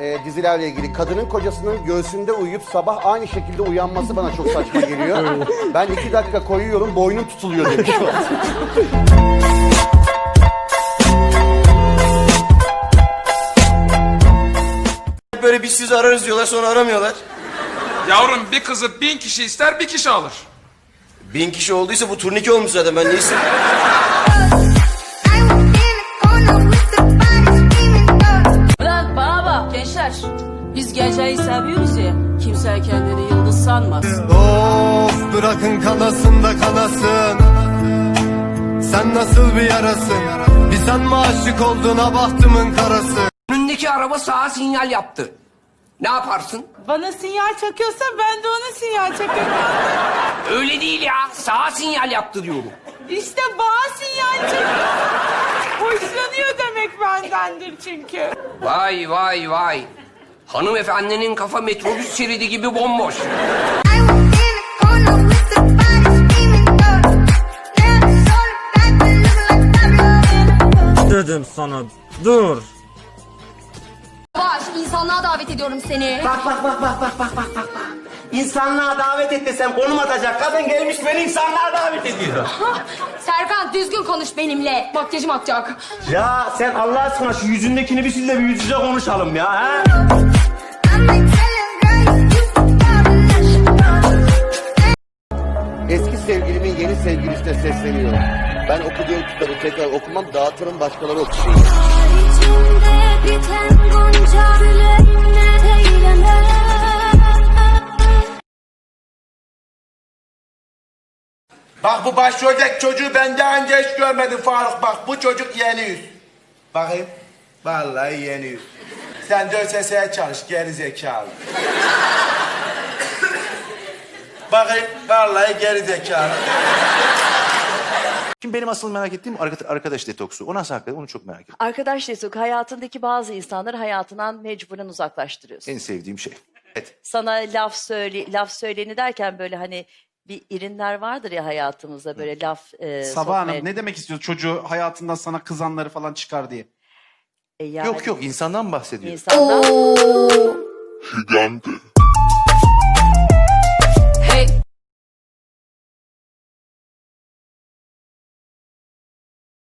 e, dizilerle ilgili kadının kocasının göğsünde uyuyup sabah aynı şekilde uyanması bana çok saçma geliyor. ben iki dakika koyuyorum boynum tutuluyor demiş. Böyle biz sizi ararız diyorlar sonra aramıyorlar. Yavrum bir kızı bin kişi ister bir kişi alır. Bin kişi olduysa bu turnike olmuş zaten ben neyse. Ulan gençler. Biz geceyi seviyoruz ya. Kimse kendini yıldız sanmaz. Of bırakın kanasın da kanasın Sen nasıl bir yarasın Bir sen mi aşık oldun ha bahtımın karası Önündeki araba sağa sinyal yaptı. Ne yaparsın? Bana sinyal çakıyorsa ben de ona sinyal çakıyorum. Öyle değil ya. Sağa sinyal yaptı diyorum. İşte bana sinyal çakıyor. Bendendir çünkü. Vay vay vay. Hanımefendinin kafa metrobüs şeridi gibi bomboş. Dedim sana dur. Baş, insanlığa davet ediyorum seni. Bak bak bak bak bak bak bak bak. İnsanlığa davet et desem konum atacak. Kadın gelmiş beni insanlığa davet ediyor. Serkan düzgün konuş benimle. Makyajım akacak. Ya sen Allah aşkına şu yüzündekini bir sil de bir yüz yüze konuşalım ya. Ha? Eski sevgilimin yeni sevgilisine sesleniyorum. Ben okuduğum kitabı tekrar okumam dağıtırım başkaları okusun. Bak bu başroldeki çocuğu ben daha önce hiç görmedim Faruk. Bak bu çocuk yeni yüz. Bakayım. Vallahi yeni yüz. Sen de ÖSS'ye çalış geri zekalı. Bakayım. Vallahi geri zekalı. Şimdi benim asıl merak ettiğim arka- arkadaş detoksu. O nasıl hakikaten onu çok merak ediyorum. Arkadaş Desuk hayatındaki bazı insanları hayatından mecburen uzaklaştırıyorsun. En sevdiğim şey. Evet. Sana laf söyle laf söyleni derken böyle hani bir irinler vardır ya hayatımızda böyle laf e, Sabah sokmaya- Hanım ne demek istiyor çocuğu hayatından sana kızanları falan çıkar diye. E, yani Yok yok insandan bahsediyor. insandan Oo. Gigante.